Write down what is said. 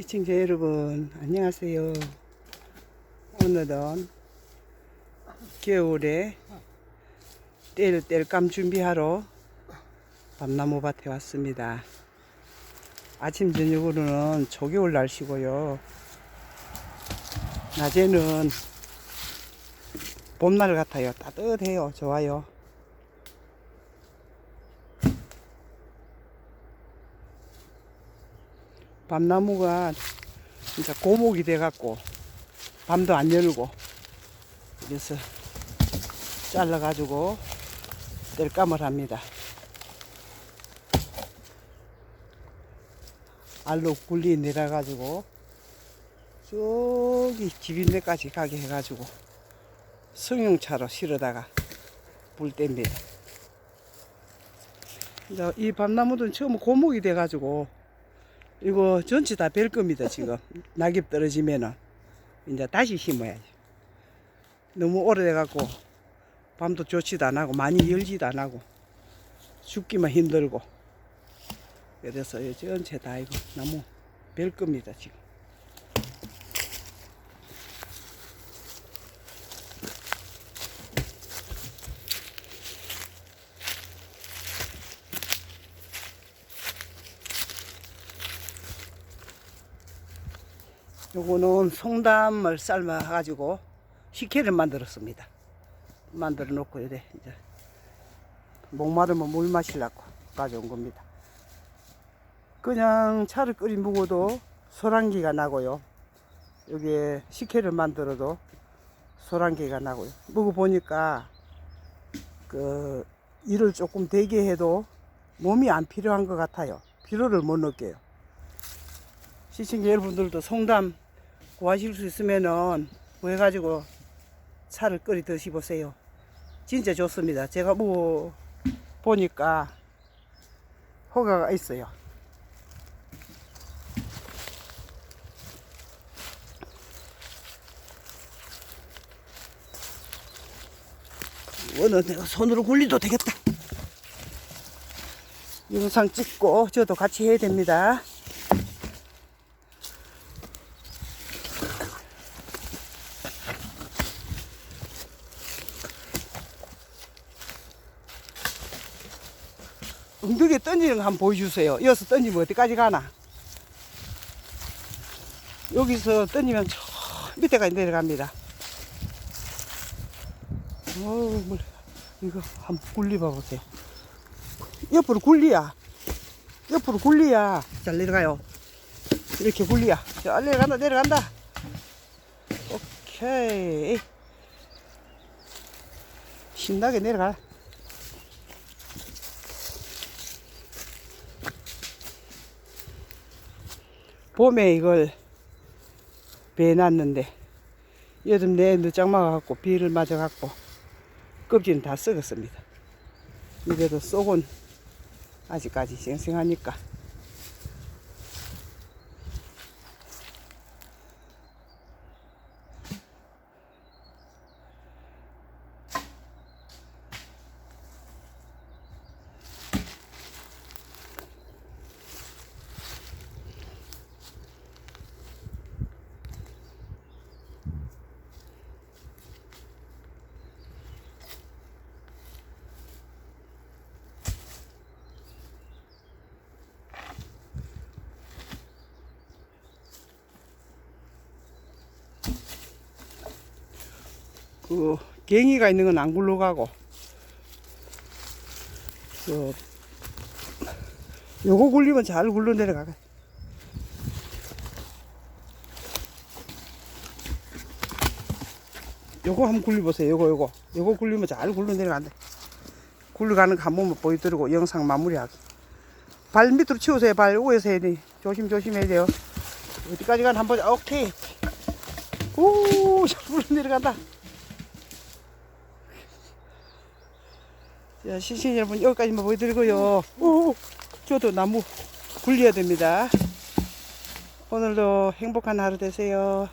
시청자 여러분 안녕하세요. 오늘은 겨울에 뗄 뗄감 준비하러 밤나무 밭에 왔습니다. 아침 저녁으로는 조겨울 날씨고요. 낮에는 봄날 같아요. 따뜻해요. 좋아요 밤나무가 진짜 고목이 돼갖고 밤도 안 열고 그래서 잘라가지고 뗄감을 합니다. 알로 굴리 내려가지고 저기 집인데까지 가게 해가지고 승용차로 실어다가 불 뗍니다. 이 밤나무는 처음 고목이 돼가지고 이거 전체 다벨 겁니다, 지금. 낙엽 떨어지면은. 이제 다시 심어야지. 너무 오래돼 갖고, 밤도 좋지도 안 하고, 많이 열지도 안 하고, 죽기만 힘들고. 그래서 이 전체 다 이거 나무 벨 겁니다, 지금. 요거는 송담을 삶아 가지고 식혜를 만들었습니다. 만들어 놓고 이래 이제 목마르면 물 마시려고 가져온 겁니다. 그냥 차를 끓이 먹어도 소란기가 나고요. 여기에 식혜를 만들어도 소란기가 나고요. 먹어보니까 그 일을 조금 되게 해도 몸이 안 필요한 것 같아요. 피로를 못 느껴요. 시청자 여러분들도 송담 구하실 수 있으면은 구해가지고 차를 끓이 드셔보세요. 진짜 좋습니다. 제가 뭐 보니까 효과가 있어요. 이거는 내가 손으로 굴리도 되겠다. 영상 찍고 저도 같이 해야 됩니다. 엉덩이에 던지는 거 한번 보여주세요. 이어서 던지면 어디까지 가나? 여기서 던지면 저 밑에까지 내려갑니다. 어우, 뭘, 이거 한번 굴려봐 보세요. 옆으로 굴리야. 옆으로 굴리야. 잘 내려가요. 이렇게 굴리야. 잘 내려간다, 내려간다. 오케이. 신나게 내려가. 봄에 이걸 배놨는데 여름 내에 늦장 막아갖고 비를 맞아갖고 껍질은 다 썩었습니다. 이래도 속은 아직까지 싱싱하니까 그 갱이가 있는 건 안 굴러가고 그 요거 굴리면 잘 굴러 내려가가. 요거 한번 굴려보세요. 요거 요거 요거 굴리면 잘 굴러 내려간다. 굴러가는 거 한 번만 보여드리고 영상 마무리하기. 발 밑으로 치우세요. 발 위에서 해야 돼. 조심 조심 해야 돼요. 어디까지 가나 한번. 오케이. 오, 잘 굴러 내려간다. 자, 시신 여러분 여기까지만 보여드리고요. 오, 저도 나무 굴려야 됩니다. 오늘도 행복한 하루 되세요.